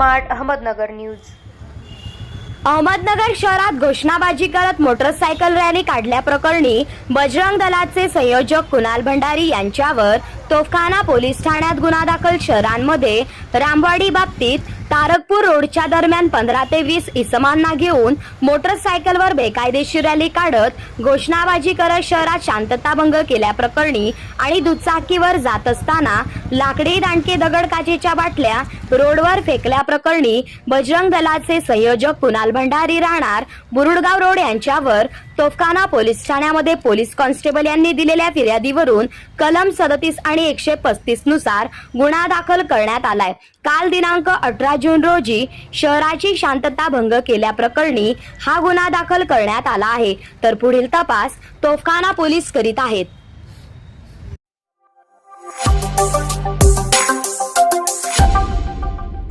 Smart Ahmednagar news. Ahmednagar शहरात घोषणाबाजी करत मोटरसायकल रॅली काढल्याप्रकरणी बजरंग दलाचे संयोजक कुणाल भंडारी यांच्यावर तोफखाना पोलीस ठाण्यात गुन्हा दाखल शहरांमध्ये. रामवाडी बाबतीत तारकपूर रोडच्या दरम्यान पंधरा ते वीस इसमांना घेऊन मोटरसायकलवर बेकायदेशीर रॅली काढत घोषणाबाजी करत शहरात शांतताभंग केल्याप्रकरणी आणि दुचाकीवर जात असताना लाकडी दांडके दगड काचेच्या बाटल्या रोडवर फेकल्याप्रकरणी बजरंग दलाचे संयोजक कुणाल भंडारी राहणार बुरुडगाव रोड यांच्यावर तोफखाना पोलीस ठाण्यामध्ये पोलीस कॉन्स्टेबल यांनी दिलेल्या फिर्यादीवरून कलम सदतीस आणि एकशे पस्तीसनुसार गुन्हा दाखल करण्यात आलाय. काल दिनांक अठरा जून रोजी शहराची शांतता भंग केल्याप्रकरणी हा गुन्हा दाखल करण्यात आला आहे. तर पुढील तपास तोफखाना पोलीस करीत आहेत.